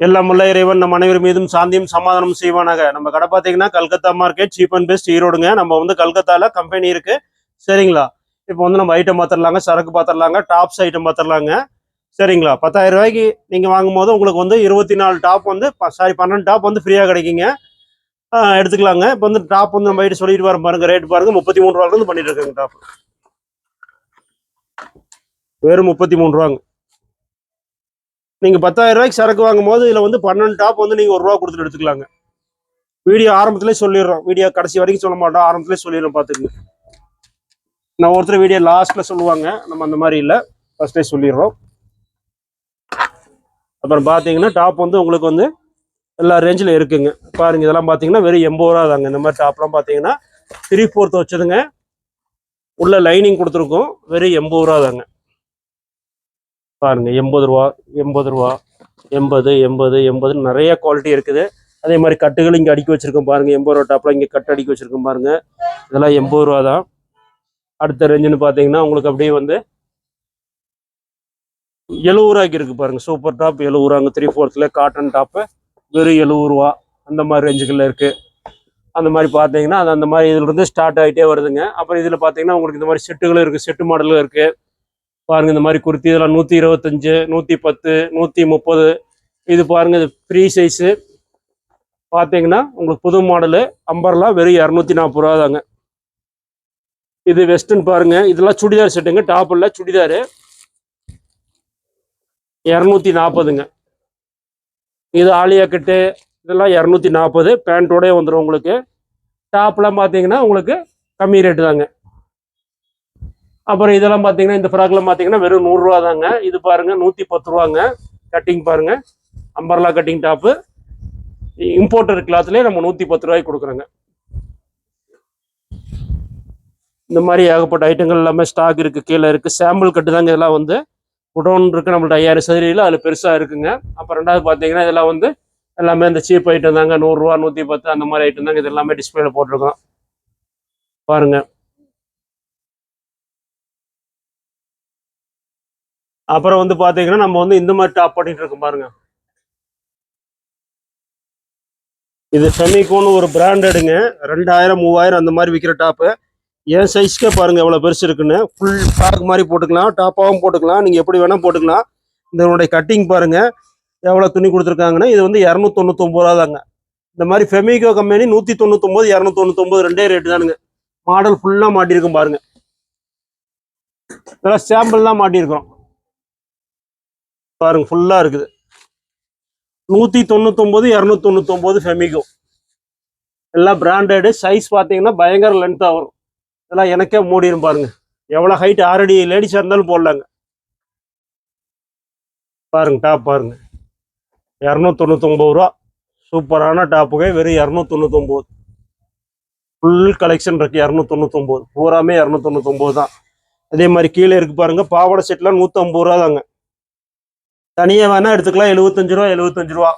எல்லாம் உள்ள இறைவன் நம்ம அனைவர் மீதும் சாந்தியும் சமாதானம் செய்வானாக. நம்ம கடை பார்த்தீங்கன்னா Calcutta market cheap and best ஈரோடுங்க. நம்ம வந்து கல்கத்தால கம்பெனி இருக்கு. சரிங்களா? இப்போ வந்து நம்ம ஐட்டம் பார்த்துடலாங்க சரக்கு பார்த்துடலாங்க டாப்ஸ் ஐட்டம் பார்த்துடலாங்க சரிங்களா? பத்தாயிரம் ரூபாய்க்கு நீங்கள் வாங்கும்போது உங்களுக்கு வந்து இருபத்தி நாலு டாப் வந்து சாரி பன்னெண்டு டாப் வந்து ஃப்ரீயாக கிடைக்குங்க. எடுத்துக்கலாங்க. இப்போ வந்து டாப் வந்து நம்ம ஐட்டு சொல்லிட்டு வர பாருங்க ரேட் பாருங்க. முப்பத்தி மூணு ரூபாயிலிருந்து பண்ணிட்டு இருக்காங்க டாப் வெறும் முப்பத்தி மூணு ரூபாங்க. நீங்க பத்தாயிரம் ரூபாய்க்கு சரக்கு வாங்கும் போது இதுல வந்து பன்னெண்டு டாப் வந்து நீங்க ஒரு ரூபா கொடுத்துட்டு எடுத்துக்கலாங்க. வீடியோ ஆரம்பத்திலே சொல்லிடுறோம். வீடியோ கடைசி வரைக்கும் சொல்ல மாட்டோம். ஆரம்பத்திலே சொல்லிடுறோம் பார்த்துக்குங்க நான் ஒருத்தர் வீடியோ லாஸ்ட்ல சொல்லுவாங்க. நம்ம அந்த மாதிரி இல்லை. ஃபர்ஸ்டே சொல்லிடுறோம். அப்புறம் பார்த்தீங்கன்னா டாப் வந்து உங்களுக்கு வந்து எல்லா ரேஞ்சில் இருக்குங்க. பாருங்க இதெல்லாம் பார்த்தீங்கன்னா வெறும் எண்பது ரூபா தாங்க. இந்த மாதிரி டாப்லாம் பார்த்தீங்கன்னா த்ரீ ஃபோர்த் வச்சதுங்க. உள்ள லைனிங் கொடுத்துருக்கோம். வெறும் எண்பது ரூபா தாங்க. பாருங்க எண்பது ரூபா எண்பது ரூபா எண்பது எண்பது எண்பது நிறைய குவாலிட்டி இருக்குது. அதே மாதிரி கட்டுகள் இங்கே அடுக்கி வச்சிருக்கோம் பாருங்க எண்பது ரூபா டாப்ல இங்கே கட்டு அடுக்கி வச்சிருக்கோம் பாருங்க. இதெல்லாம் எண்பது ரூபா தான். அடுத்த ரேஞ்சுன்னு பார்த்தீங்கன்னா உங்களுக்கு அப்படியே வந்து எழுபது ரூபாய்க்கு இருக்கு பாருங்க. சூப்பர் டாப் எழுபது ரூபாங்க த்ரீ ஃபோர்த்தில் காட்டன் டாப்பு வெறும் எழுபது ரூபா அந்த மாதிரி ரேஞ்சுகளில் இருக்கு. அந்த மாதிரி பார்த்தீங்கன்னா அது அந்த மாதிரி இதுல இருந்து ஸ்டார்ட் ஆகிட்டே வருதுங்க. அப்புறம் இதில் பார்த்தீங்கன்னா உங்களுக்கு இந்த மாதிரி செட்டுகளும் இருக்குது செட்டு மாடலும் இருக்குது பாருங்க இந்த மாதிரி குர்த்தி இதெல்லாம் நூற்றி இருபத்தஞ்சு நூற்றி பத்து நூற்றி முப்பது. இது பாருங்க இது ஃப்ரீ சைஸு பார்த்தீங்கன்னா உங்களுக்கு புது மாடலு அம்பர்லா வெறும் இரநூத்தி நாற்பது ரூபா தாங்க. இது வெஸ்டர்ன் பாருங்க இதெல்லாம் சுடிதார் செட்டுங்க டாப்பில் சுடிதாரு இரநூத்தி நாற்பதுங்க. இது ஆலியா கட்டு இதெல்லாம் இரநூத்தி நாற்பது. பேண்ட்டோடய வந்துடும் உங்களுக்கு. டாப்லாம் பார்த்தீங்கன்னா உங்களுக்கு கம்மி ரேட்டு தாங்க. அப்புறம் இதெல்லாம் பார்த்தீங்கன்னா இந்த ஃப்ராக்லாம் பார்த்தீங்கன்னா வெறும் நூறுரூவா தாங்க. இது பாருங்க நூற்றி பத்து ரூபாங்க. கட்டிங் பாருங்க. அம்பர்லா கட்டிங் டாப்பு இம்போர்ட்டர் கிளாத்லேயே நம்ம நூற்றி பத்து ரூபாய்க்கு கொடுக்குறோங்க. இந்த மாதிரி ஏகப்பட்ட ஐட்டங்கள் எல்லாமே ஸ்டாக் இருக்குது கீழே இருக்குது சாம்பிள் கட்டு தாங்க இதெல்லாம் வந்து. குடோன் இருக்குது நம்மள்ட்ட ஐயாயிரம் சதுரையில் அதில் பெருசாக இருக்குங்க. அப்புறம் ரெண்டாவது பார்த்தீங்கன்னா இதெல்லாம் வந்து எல்லாமே இந்த சீப் ஐட்டம் தாங்க. நூறுரூவா நூற்றி பத்து அந்த மாதிரி ஐட்டம் தாங்க இது எல்லாமே டிஸ்பிளேல போட்டிருக்கோம். பாருங்க. அப்புறம் வந்து பாத்தீங்கன்னா நம்ம வந்து இந்த மாதிரி டாப் பண்ணிட்டு இருக்கோம் பாருங்க. இது செமிகோன்னு ஒரு பிராண்டடுங்க ரெண்டாயிரம் மூவாயிரம் அந்த மாதிரி விற்கிற டாப்பு என் சைஸ்க்கே பாருங்க எவ்வளோ பெருசு இருக்குன்னு. ஃபுல் பேக் மாதிரி போட்டுக்கலாம் டாப்பாகவும் போட்டுக்கலாம். நீங்கள் எப்படி வேணால் போட்டுக்கலாம். இதனுடைய கட்டிங் பாருங்க. எவ்வளோ துணி கொடுத்துருக்காங்கன்னா இது வந்து இரநூத்தொண்ணூத்தொம்பது ரூபா தாங்க இந்த மாதிரி ஃபெமிகோ கம்பெனி நூற்றி தொண்ணூத்தொம்பது இரநூத்தொண்ணூத்தொம்பது ரெண்டே ரேட்டு தானுங்க. மாடல் ஃபுல்லாக மாட்டியிருக்கும் பாருங்க. இதெல்லாம் சாம்பிள் தான் பாருங்க ஃபுல்லா இருக்குது. நூத்தி தொண்ணூத்தொம்பது இரநூத்தி தொண்ணூத்தொன்பது ஃபெமிகோ எல்லாம் பிராண்டடு சைஸ் பார்த்தீங்கன்னா பயங்கர லென்த்தாக வரும். இதெல்லாம் எனக்கே மூடிடும் பாருங்க. எவ்வளோ ஹைட் ஆறடி லேடிஸாக இருந்தாலும் போடலாங்க. பாருங்க டாப் பாருங்க. இரநூத்தொண்ணூத்தொம்பது ரூபா. சூப்பரான டாப்புங்க வெறும் இரநூத்தொண்ணூத்தொம்பது. ஃபுல் கலெக்ஷன் இருக்கு இரநூத்தொண்ணூத்தொம்பது. பூராமே இரநூத்தொண்ணூத்தொம்பது தான். அதே மாதிரி கீழே இருக்கு பாருங்க பாவாடை செட்லாம் நூற்றம்பது ரூபா தாங்க தனியாக வேணா எடுத்துக்கலாம். எழுபத்தஞ்சு ரூபா எழுபத்தஞ்சு ரூபா.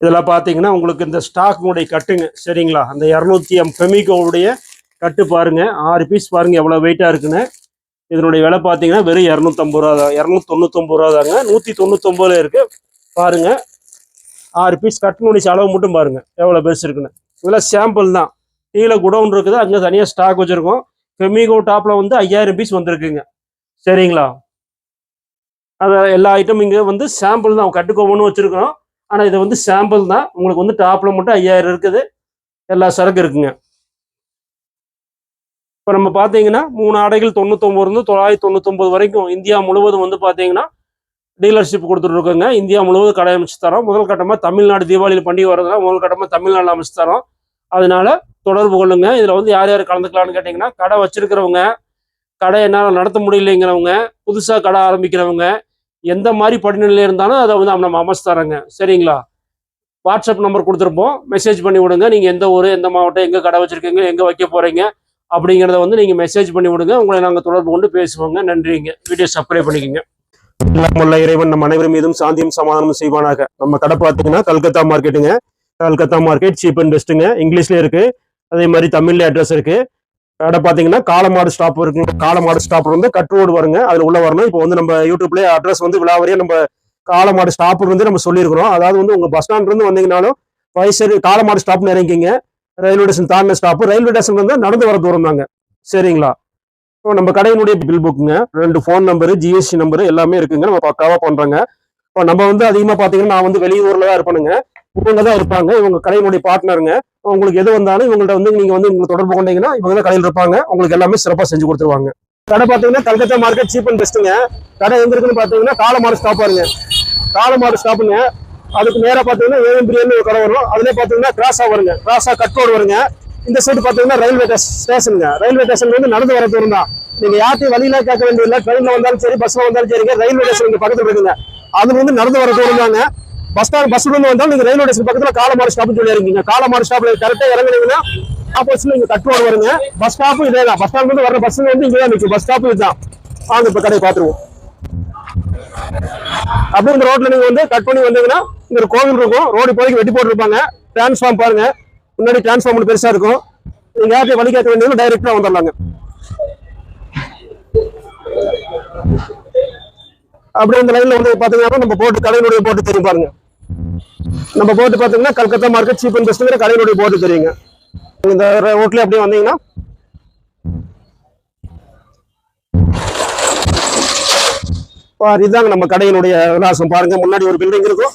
இதெல்லாம் பார்த்தீங்கன்னா உங்களுக்கு இந்த ஸ்டாக்னுடைய கட்டுங்க. சரிங்களா? அந்த இரநூத்தி எம் பெமிகோவுடைய கட்டு பாருங்க. ஆறு பீஸ் பாருங்கள் எவ்வளோ வெயிட்டாக இருக்குன்னு. இதனுடைய விலை பார்த்தீங்கன்னா வெறும் இரநூத்தம்பது ரூபா தான். இரநூத்தி தொண்ணூத்தொம்பது ரூபா தாங்க. நூற்றி தொண்ணூத்தொம்பதுல இருக்கு. பாருங்க. ஆறு பீஸ் கட்டினுடைய செலவு மட்டும் பாருங்கள் எவ்வளோ பெருசு இருக்குன்னு. இதெல்லாம் சாம்பிள் தான். கீழே குடோன் இருக்குது. அங்கே தனியாக ஸ்டாக் வச்சுருக்கோம். ஃபெமிகோ டாப்பில் வந்து ஐயாயிரம் பீஸ் வந்திருக்குங்க. சரிங்களா? அது எல்லா ஐட்டமும் இங்கே வந்து சாம்பிள் தான். கட்டுக்கோவன்னு வச்சுருக்கோம் ஆனால் இது வந்து சாம்பிள் தான். உங்களுக்கு வந்து டாப்பில் மட்டும் ஐயாயிரம் இருக்குது. எல்லா சரக்கு இருக்குங்க. இப்போ நம்ம பார்த்தீங்கன்னா மூணு ஆடைகள் தொண்ணூத்தொம்பது இருந்து தொள்ளாயிரத்தி தொண்ணூத்தொம்பது வரைக்கும் இந்தியா முழுவதும் வந்து பார்த்தீங்கன்னா டீலர்ஷிப் கொடுத்துட்ருக்கோங்க இந்தியா முழுவதும் கடை அமைச்சு தரோம். முதல் கட்டமாக தமிழ்நாடு தீபாவளியில் பண்டிகை வரதுனால முதல் கட்டமாக தமிழ்நாடு அமைச்சு தரோம். அதனால தொடர்பு கொள்ளுங்க. இதில் வந்து யார் யார் கலந்துக்கலாம்னு கேட்டிங்கன்னா கடை வச்சிருக்கிறவங்க கடை என்னால் நடத்த முடியலைங்கிறவங்க புதுசாக கடை ஆரம்பிக்கிறவங்க எந்த மாதிரி படிநிலையில் இருந்தாலும் அதை வந்து நம்ம அமைச்சு தரோங்க. சரிங்களா? வாட்ஸ்அப் நம்பர் கொடுத்துருப்போம். மெசேஜ் பண்ணி விடுங்க. நீங்கள் எந்த ஊர் எந்த மாவட்டம் எங்கே கடை வச்சுருக்கீங்க எங்கே வைக்க போகிறீங்க அப்படிங்கிறத வந்து நீங்கள் மெசேஜ் பண்ணி விடுங்க. உங்களை நாங்கள் தொடர்பு கொண்டு பேசுவோங்க. நன்றிங்க. வீடியோ சப்ஸ்கிரைப் பண்ணிக்கோங்க. நம்மள இறைவன் நம்ம அனைவரும் மீதும் சாந்தியும் சமாதானமும் செய்வானாக. நம்ம கடை பார்த்தீங்கன்னா கல்கத்தா மார்க்கெட்டுங்க கல்கத்தா மார்க்கெட் சீப் அண்ட் பெஸ்ட்டுங்க இங்கிலீஷ்ல இருக்கு. அதே மாதிரி தமிழ்ல அட்ரஸ் இருக்கு. கடை பார்த்தீங்கன்னா காலமாடு ஸ்டாப் இருக்குங்க. காலமாடு ஸ்டாப் வந்து கட் ரோடு வருங்க. அதுல உள்ள வரணும். இப்போ வந்து நம்ம யூடியூப்லேயே அட்ரஸ் வந்து விழாவரியா நம்ம காலமாடு ஸ்டாப் இருந்து நம்ம சொல்லியிருக்கிறோம். அதாவது வந்து உங்க பஸ் ஸ்டாண்ட் இருந்து வந்தீங்கனாலும் வயசு காலமாடு ஸ்டாப் இறங்கிங்க ரயில்வே ஸ்டேஷன் தாண்டின ஸ்டாப்பு ரயில்வே ஸ்டேஷன் வந்து நடந்து வர தூரம் தாங்க. சரிங்களா? இப்போ நம்ம கடையினுடைய பில் புக்குங்க ரெண்டு ஃபோன் நம்பரு ஜிஎஸ்டி நம்பரு எல்லாமே இருக்குங்க. நம்ம பக்காவாக பண்ணுறாங்க இப்போ நம்ம வந்து அதிகமாக பார்த்தீங்கன்னா நான் வந்து வெளியூரில் தான் இருப்பேனுங்க. இவங்க தான் இருப்பாங்க. இவங்க கடையினுடைய பார்ட்னருங்க உங்களுக்கு எது வந்தாலும் இவங்கள்ட்ட வந்து நீங்கள் வந்து உங்களுக்கு தொடர்பு கொண்டீங்கன்னா இவங்க தான் கடையில் இருப்பாங்க. உங்களுக்கு எல்லாமே சிறப்பாக செஞ்சு கொடுத்துருவாங்க. கடை பார்த்தீங்கன்னா கல்கத்தா மார்க்கெட் சீப் அண்ட் பெஸ்ட்டுங்க கடை எங்க இருக்குன்னு பார்த்தீங்கன்னா காலமாடு ஸ்டாப் பாருங்க காலமாடு ஸ்டாப்புங்க அதுக்கு நேராக பார்த்தீங்கன்னா ஏஎம் பிரியாணி ஒரு கடை வரும் அதுலேயே பார்த்தீங்கன்னா கிராஸா வருங்க. கிராஸா கட் ரோடு வருங்க. இந்த சைடு பார்த்தீங்கன்னா ரயில்வே ஸ்டேஷனுங்க ரயில்வே ஸ்டேஷன்லேருந்து நடந்து வர தூரம் தான். நீங்கள் யார்ட்டையும் வழியில கேட்க வேண்டியதில்லை. ட்ரெயினில் வந்தாலும் சரி பஸ்ஸில் வந்தாலும் சரிங்க. ரயில்வே ஸ்டேஷன் இங்கே பக்கத்தில் இருக்குங்க. அது வந்து நடந்து வர தூரம் தாங்க. பஸ் ஸ்டாண்ட் பஸ் இருந்து வந்தாலும் நீங்கள் ரயில்வே ஸ்டேஷன் பக்கத்தில் காலமாடு ஸ்டாப்னு சொல்லி இருக்கீங்க காலமாடு ஸ்டாப்ல கரெக்டா இறங்குனீங்கன்னா ஆப்போசிட்ல இங்கே கட் ரோடு வருங்க. பஸ் ஸ்டாப்பும் இதே தான் பஸ் ஸ்டாண்ட் இருந்து வர பஸ் வந்து இங்கே தான் நிற்கும் பஸ் ஸ்டாப்பும் இதுதான். வாங்க இப்போ கடையை பார்த்துருவோம். அப்படி இந்த ரோட்ல நீங்க வந்து கட் பண்ணி வந்தீங்கன்னா இங்க ஒரு கோவில் இருக்கும். ரோடு இப்போதைக்கு வெட்டி போட்டுருப்பாங்க. டிரான்ஸ்ஃபார்ம் பாருங்க. முன்னாடி டிரான்ஸ்ஃபார்ம் பெருசா இருக்கும். நீங்க யார்ட்டையும் வழி கேட்க வேண்டியது டைரக்டா வந்துடலாங்க. அப்படியே இந்த லைன்ல வந்து பாத்தீங்கன்னா நம்ம போட்டு கடையினுடைய போட்டு தெரியும் பாருங்க. நம்ம போட்டு பாத்தீங்கன்னா கல்கத்தா மார்க்கெட் சீப் அண்ட் பெஸ்ட்ங்கிற கடையினுடைய போட்டு தெரியுங்க. இந்த ரோட்ல அப்படியே வந்தீங்கன்னா. பாரு, இதாங்க நம்ம கடையினுடைய விலாசம். பாருங்க முன்னாடி ஒரு பில்டிங் இருக்கும்.